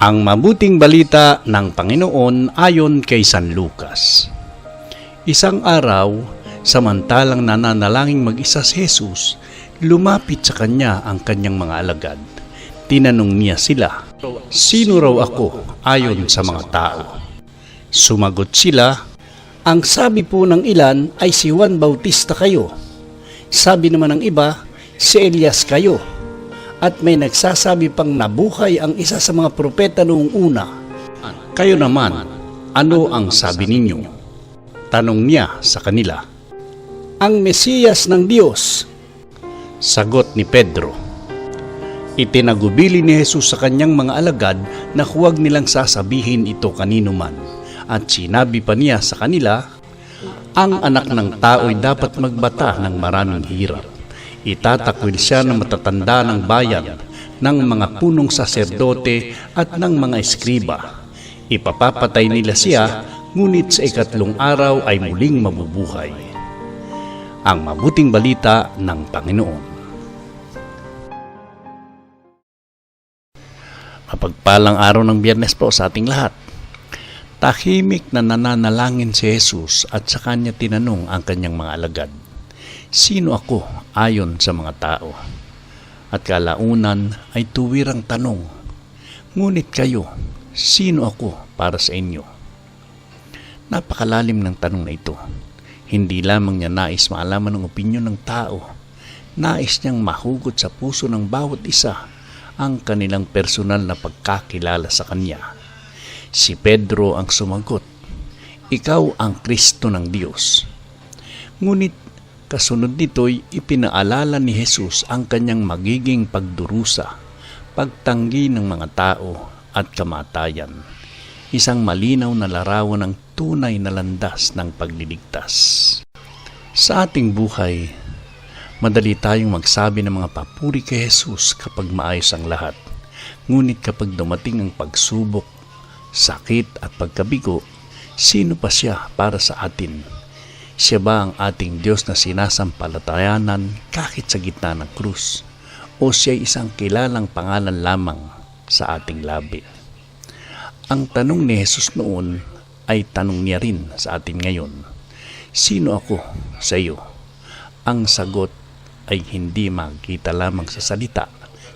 Ang mabuting balita ng Panginoon ayon kay San Lucas. Isang araw, samantalang nananalangin mag-isa si Jesus, lumapit sa kanya ang kanyang mga alagad. Tinanong niya sila, Sino raw ako ayon sa mga tao? Sumagot sila, Ang sabi po ng ilan ay si Juan Bautista kayo. Sabi naman ng iba, si Elias kayo at may nagsasabi pang nabuhay ang isa sa mga propeta noong una. Kayo naman, ano ang sabi ninyo? Tanong niya sa kanila. Ang Mesiyas ng Diyos. Sagot ni Pedro. Itinagubili ni Jesus sa kanyang mga alagad na huwag nilang sasabihin ito kanino man. At sinabi pa niya sa kanila, ang anak ng tao'y dapat magbata ng maraming hirap itatakwil siya ng matatanda ng bayan, ng mga punong saserdote at ng mga eskriba. Ipapapatay nila siya, ngunit sa ikatlong araw ay muling mabubuhay. Ang mabuting balita ng Panginoon. Mapagpalang araw ng biyernes po sa ating lahat. Tahimik na nananalangin si Jesus at sa kanya tinanong ang kanyang mga alagad. Sino ako ayon sa mga tao? At kalaunan ay tuwirang tanong, Ngunit kayo, sino ako para sa inyo? Napakalalim ng tanong na ito. Hindi lamang niya nais maalaman ang opinyon ng tao. Nais niyang mahugot sa puso ng bawat isa ang kanilang personal na pagkakilala sa kanya. Si Pedro ang sumagot, Ikaw ang Kristo ng Diyos. Ngunit Kasunod nito'y ipinaalala ni Jesus ang kanyang magiging pagdurusa, pagtanggi ng mga tao at kamatayan. Isang malinaw na larawan ng tunay na landas ng pagliligtas. Sa ating buhay, madali tayong magsabi ng mga papuri kay Jesus kapag maayos ang lahat. Ngunit kapag dumating ang pagsubok, sakit at pagkabigo, sino pa siya para sa atin? Siya ba ang ating Diyos na sinasampalatayanan kahit sa gitna ng krus? O siya isang kilalang pangalan lamang sa ating labi? Ang tanong ni Jesus noon ay tanong niya rin sa atin ngayon. Sino ako sa iyo? Ang sagot ay hindi makita lamang sa salita,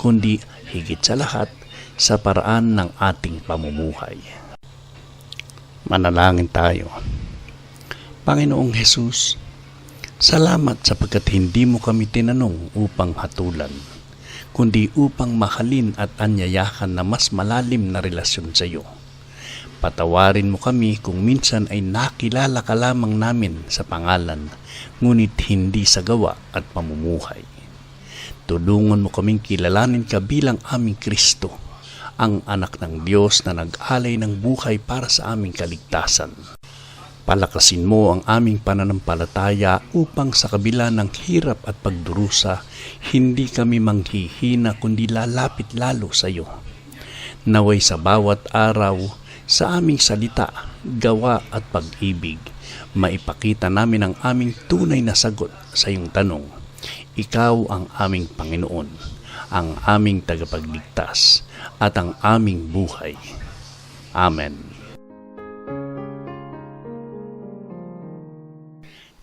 kundi higit sa lahat sa paraan ng ating pamumuhay. Manalangin tayo. Panginoong Hesus, salamat sapagkat hindi mo kami tinanong upang hatulan, kundi upang mahalin at anyayahan na mas malalim na relasyon sa iyo. Patawarin mo kami kung minsan ay nakilala ka lamang namin sa pangalan, ngunit hindi sa gawa at pamumuhay. Tulungan mo kaming kilalanin ka bilang aming Kristo, ang anak ng Diyos na nag-alay ng buhay para sa aming kaligtasan. Palakasin mo ang aming pananampalataya upang sa kabila ng hirap at pagdurusa, hindi kami manghihina kundi lalapit lalo sa iyo. Naway sa bawat araw, sa aming salita, gawa at pag-ibig, maipakita namin ang aming tunay na sagot sa iyong tanong. Ikaw ang aming Panginoon, ang aming tagapagligtas, at ang aming buhay. Amen.